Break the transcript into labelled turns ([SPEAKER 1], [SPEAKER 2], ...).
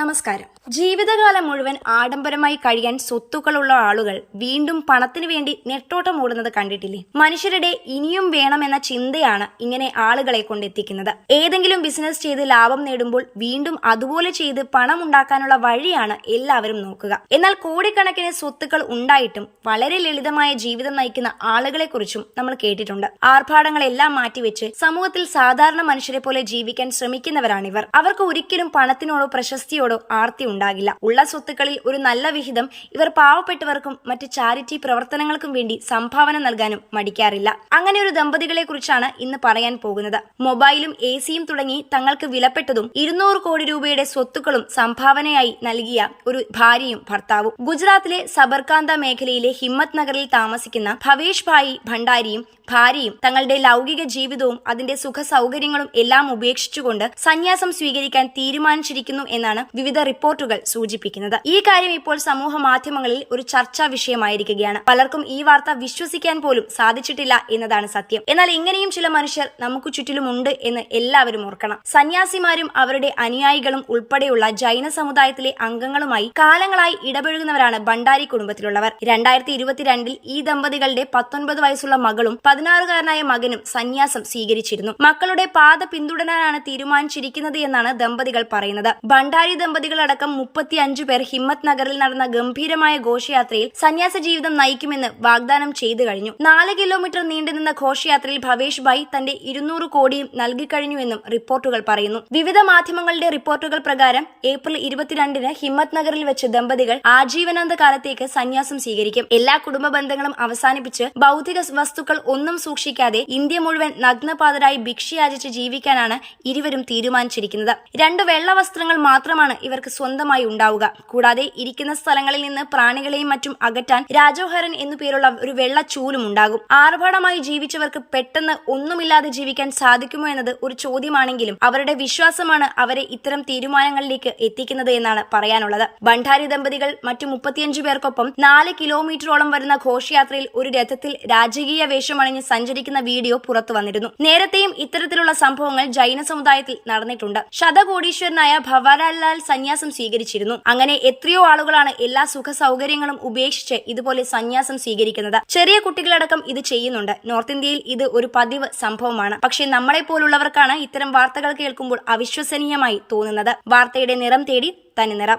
[SPEAKER 1] നമസ്കാരം. ജീവിതകാലം മുഴുവൻ ആഡംബരമായി കഴിയാൻ സ്വത്തുക്കളുള്ള ആളുകൾ വീണ്ടും പണത്തിനു വേണ്ടി നെട്ടോട്ടം ഓടുന്നത് കണ്ടിട്ടില്ലേ? മനുഷ്യരുടെ ഇനിയും വേണമെന്ന ചിന്തയാണ് ഇങ്ങനെ ആളുകളെ കൊണ്ടെത്തിക്കുന്നത്. ഏതെങ്കിലും ബിസിനസ് ചെയ്ത് ലാഭം നേടുമ്പോൾ വീണ്ടും അതുപോലെ ചെയ്ത് പണം ഉണ്ടാക്കാനുള്ള വഴിയാണ് എല്ലാവരും നോക്കുക. എന്നാൽ കോടിക്കണക്കിന് സ്വത്തുക്കൾ ഉണ്ടായിട്ടും വളരെ ലളിതമായ ജീവിതം നയിക്കുന്ന ആളുകളെ കുറിച്ചും നമ്മൾ കേട്ടിട്ടുണ്ട്. ആർഭാടങ്ങളെല്ലാം മാറ്റിവെച്ച് സമൂഹത്തിൽ സാധാരണ മനുഷ്യരെ പോലെ ജീവിക്കാൻ ശ്രമിക്കുന്നവരാണിവർ. അവർക്ക് ഒരിക്കലും പണത്തിനോടോ പ്രശസ്തിയോടോ ആർത്തി ഉണ്ടാകില്ല. ഉള്ള സ്വത്തുക്കളിൽ ഒരു നല്ല വിഹിതം ഇവർ പാവപ്പെട്ടവർക്കും മറ്റ് ചാരിറ്റി പ്രവർത്തനങ്ങൾക്കും വേണ്ടി സംഭാവന നൽകാനും മടിക്കാറില്ല. അങ്ങനെ ഒരു ദമ്പതികളെ കുറിച്ചാണ് ഇന്ന് പറയാൻ പോകുന്നത്. മൊബൈലും എ സിയും തുടങ്ങി തങ്ങൾക്ക് വിലപ്പെട്ടതും ഇരുന്നൂറ് കോടി രൂപയുടെ സ്വത്തുക്കളും സംഭാവനയായി നൽകിയ ഒരു ഭാര്യയും ഭർത്താവും. ഗുജറാത്തിലെ സബർകാന്ത മേഖലയിലെ ഹിമ്മത് നഗറിൽ താമസിക്കുന്ന ഭവേഷ് ഭായി ഭണ്ഡാരിയും ഭാര്യയും തങ്ങളുടെ ലൗകിക ജീവിതവും അതിന്റെ സുഖ സൗകര്യങ്ങളും എല്ലാം ഉപേക്ഷിച്ചുകൊണ്ട് സന്യാസം സ്വീകരിക്കാൻ തീരുമാനിച്ചിരിക്കുന്നു എന്നാണ് വിവിധ റിപ്പോർട്ടുകൾ സൂചിപ്പിക്കുന്നത്. ഈ കാര്യം ഇപ്പോൾ സമൂഹ മാധ്യമങ്ങളിൽ ഒരു ചർച്ചാ വിഷയമായിരിക്കുകയാണ്. പലർക്കും ഈ വാർത്ത വിശ്വസിക്കാൻ പോലും സാധിച്ചിട്ടില്ല എന്നതാണ് സത്യം. എന്നാൽ ഇങ്ങനെയും ചില മനുഷ്യർ നമുക്ക് ചുറ്റിലുമുണ്ട് എന്ന് എല്ലാവരും ഓർക്കണം. സന്യാസിമാരും അവരുടെ അനുയായികളും ഉൾപ്പെടെയുള്ള ജൈന സമുദായത്തിലെ അംഗങ്ങളുമായി കാലങ്ങളായി ഇടപഴകുന്നവരാണ് ഭണ്ഡാരി കുടുംബത്തിലുള്ളവർ. രണ്ടായിരത്തി ഇരുപത്തിരണ്ടിൽ ഈ ദമ്പതികളുടെ പത്തൊൻപത് വയസ്സുള്ള മകളും പതിനാറുകാരനായ മകനും സന്യാസം സ്വീകരിച്ചിരുന്നു. മക്കളുടെ പാത പിന്തുടരാനാണ് തീരുമാനിച്ചിരിക്കുന്നത് എന്നാണ് ദമ്പതികൾ പറയുന്നത്. ഭണ്ഡാരി ദമ്പതികളടക്കം മുപ്പത്തി അഞ്ചു പേർ ഹിമ്മത്ത് നഗറിൽ നടന്ന ഗംഭീരമായ ഘോഷയാത്രയിൽ സന്യാസ ജീവിതം നയിക്കുമെന്ന് വാഗ്ദാനം ചെയ്തു കഴിഞ്ഞു. നാല് കിലോമീറ്റർ നീണ്ടുനിന്ന ഘോഷയാത്രയിൽ ഭവേഷ് ഭായ് തന്റെ ഇരുന്നൂറ് കോടിയും നൽകിക്കഴിഞ്ഞുവെന്നും റിപ്പോർട്ടുകൾ പറയുന്നു. വിവിധ മാധ്യമങ്ങളുടെ റിപ്പോർട്ടുകൾ പ്രകാരം ഏപ്രിൽ ഇരുപത്തിരണ്ടിന് ഹിമ്മത്ത് നഗറിൽ വെച്ച് ദമ്പതികൾ ആജീവനാന്ത കാലത്തേക്ക് സന്യാസം സ്വീകരിക്കും. എല്ലാ കുടുംബ ബന്ധങ്ങളും അവസാനിപ്പിച്ച് ഭൗതിക വസ്തുക്കൾ ഒന്നും സൂക്ഷിക്കാതെ ഇന്ത്യ മുഴുവൻ നഗ്നപാതരായി ഭിക്ഷയാചിച്ച് ജീവിക്കാനാണ് ഇരുവരും തീരുമാനിച്ചിരിക്കുന്നത്. രണ്ട് വെള്ള വസ്ത്രങ്ങൾ മാത്രമാണ് ഇവർക്ക് സ്വന്തമായി ഉണ്ടാവുക. കൂടാതെ ഇരിക്കുന്ന സ്ഥലങ്ങളിൽ നിന്ന് പ്രാണികളെയും മറ്റും അകറ്റാൻ രാജോഹരൻ എന്നു പേരുള്ള ഒരു വെള്ള ചൂലും ഉണ്ടാകും. ആർഭാടമായി ജീവിച്ചവർക്ക് പെട്ടെന്ന് ഒന്നുമില്ലാതെ ജീവിക്കാൻ സാധിക്കുമോ എന്നത് ഒരു ചോദ്യമാണെങ്കിലും അവരുടെ വിശ്വാസമാണ് അവരെ ഇത്തരം തീരുമാനങ്ങളിലേക്ക് എത്തിക്കുന്നത് എന്നാണ് പറയാനുള്ളത്. ഭണ്ഡാരി ദമ്പതികൾ മറ്റു മുപ്പത്തിയഞ്ചു പേർക്കൊപ്പം നാല് കിലോമീറ്ററോളം വരുന്ന ഘോഷയാത്രയിൽ ഒരു രഥത്തിൽ രാജകീയ വേഷമണിഞ്ഞ് സഞ്ചരിക്കുന്ന വീഡിയോ പുറത്തു വന്നിരുന്നു. നേരത്തെയും ഇത്തരത്തിലുള്ള സംഭവങ്ങൾ ജൈന സമുദായത്തിൽ നടന്നിട്ടുണ്ട്. ശതകോടീശ്വരനായ ഭവരാലാൽ സന്യാസം സ്വീകരിച്ചിരുന്നു. അങ്ങനെ എത്രയോ ആളുകളാണ് എല്ലാ സുഖ സൗകര്യങ്ങളും ഉപേക്ഷിച്ച് ഇതുപോലെ സന്യാസം സ്വീകരിക്കുന്നത്. ചെറിയ കുട്ടികളടക്കം ഇത് ചെയ്യുന്നുണ്ട്. നോർത്ത് ഇന്ത്യയിൽ ഇത് ഒരു പതിവ് സംഭവമാണ്. പക്ഷേ നമ്മളെ പോലുള്ളവർക്കാണ് ഇത്തരം വാർത്തകൾ കേൾക്കുമ്പോൾ അവിശ്വസനീയമായി തോന്നുന്നത്. വാർത്തയുടെ നിറം തേടി തനി നിറം.